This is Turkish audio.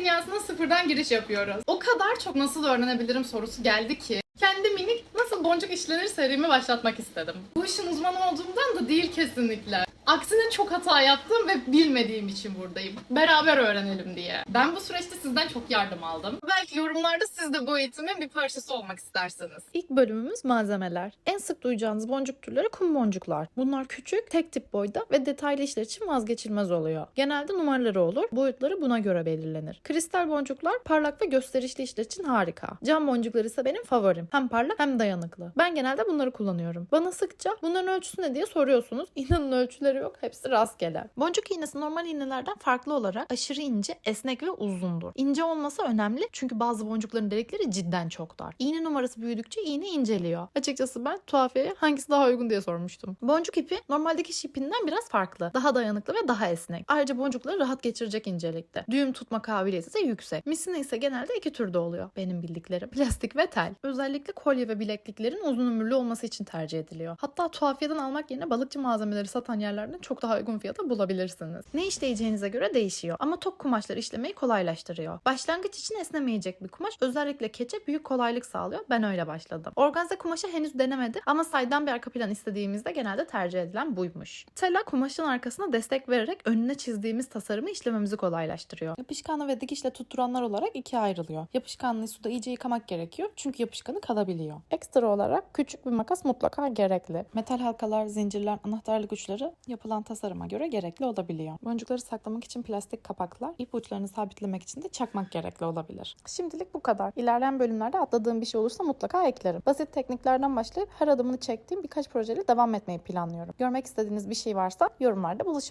dünyasına sıfırdan giriş yapıyoruz. O kadar çok nasıl öğrenebilirim sorusu geldi ki kendi minik nasıl boncuk işlenir serimi başlatmak istedim. Bu işin uzmanı olduğumdan da değil kesinlikle. Aksine çok hata yaptım ve bilmediğim için buradayım. Beraber öğrenelim diye. Ben bu süreçte sizden çok yardım aldım. Belki yorumlarda siz de bu eğitimin bir parçası olmak istersiniz. İlk bölümümüz malzemeler. En sık duyacağınız boncuk türleri kum boncuklar. Bunlar küçük, tek tip boyda ve detaylı işler için vazgeçilmez oluyor. Genelde numaraları olur, boyutları buna göre belirlenir. Kristal boncuklar parlak ve gösterişli işler için harika. Cam boncuklar ise benim favorim. Hem parlak hem dayanıklı. Ben genelde bunları kullanıyorum. Bana sıkça bunların ölçüsü ne diye soruyorsunuz. İnanın ölçüleri yok, hepsi rastgele. Boncuk iğnesi normal iğnelerden farklı olarak aşırı ince, esnek ve uzundur. İnce olması önemli çünkü bazı boncukların delikleri cidden çok dar. İğne numarası büyüdükçe iğne inceliyor. Açıkçası ben tuhafiyeye hangisi daha uygun diye sormuştum. Boncuk ipi normaldeki şiş ipinden biraz farklı. Daha dayanıklı ve daha esnek. Ayrıca boncukları rahat geçirecek incelikte. Düğüm tutma kabiliyeti ise yüksek. Misine ise genelde iki türde oluyor. Benim bildiklerim. Plastik ve tel. Özellikle kolye ve bilekliklerin uzun ömürlü olması için tercih ediliyor. Hatta tuhafiyeden almak yerine balıkçı malzemeleri satan yerlerden çok daha uygun fiyata bulabilirsiniz. Ne işleyeceğinize göre değişiyor ama tok kumaşlar işlemeyi kolaylaştırıyor. Başlangıç için esnemeyecek bir kumaş özellikle keçe büyük kolaylık sağlıyor. Ben öyle başladım. Organze kumaşı henüz denemedim ama saydam bir arka plan istediğimizde genelde tercih edilen buymuş. Tela kumaşın arkasına destek vererek önüne çizdiğimiz tasarımı işlememizi kolaylaştırıyor. Yapışkanlı ve dikişle tutturanlar olarak ikiye ayrılıyor. Yapışkanlıyı suda iyice yıkamak gerekiyor çünkü yapışkanı kalabiliyor. Ekstra olarak küçük bir makas mutlaka gerekli. Metal halkalar, zincirler, anahtarlık uçları yapılan tasarıma göre gerekli olabiliyor. Boncukları saklamak için plastik kapaklar, ip uçlarını sabitlemek için de çakmak gerekli olabilir. Şimdilik bu kadar. İlerleyen bölümlerde atladığım bir şey olursa mutlaka eklerim. Basit tekniklerden başlayıp her adımını çektiğim birkaç projeyle devam etmeyi planlıyorum. Görmek istediğiniz bir şey varsa yorumlarda buluşalım.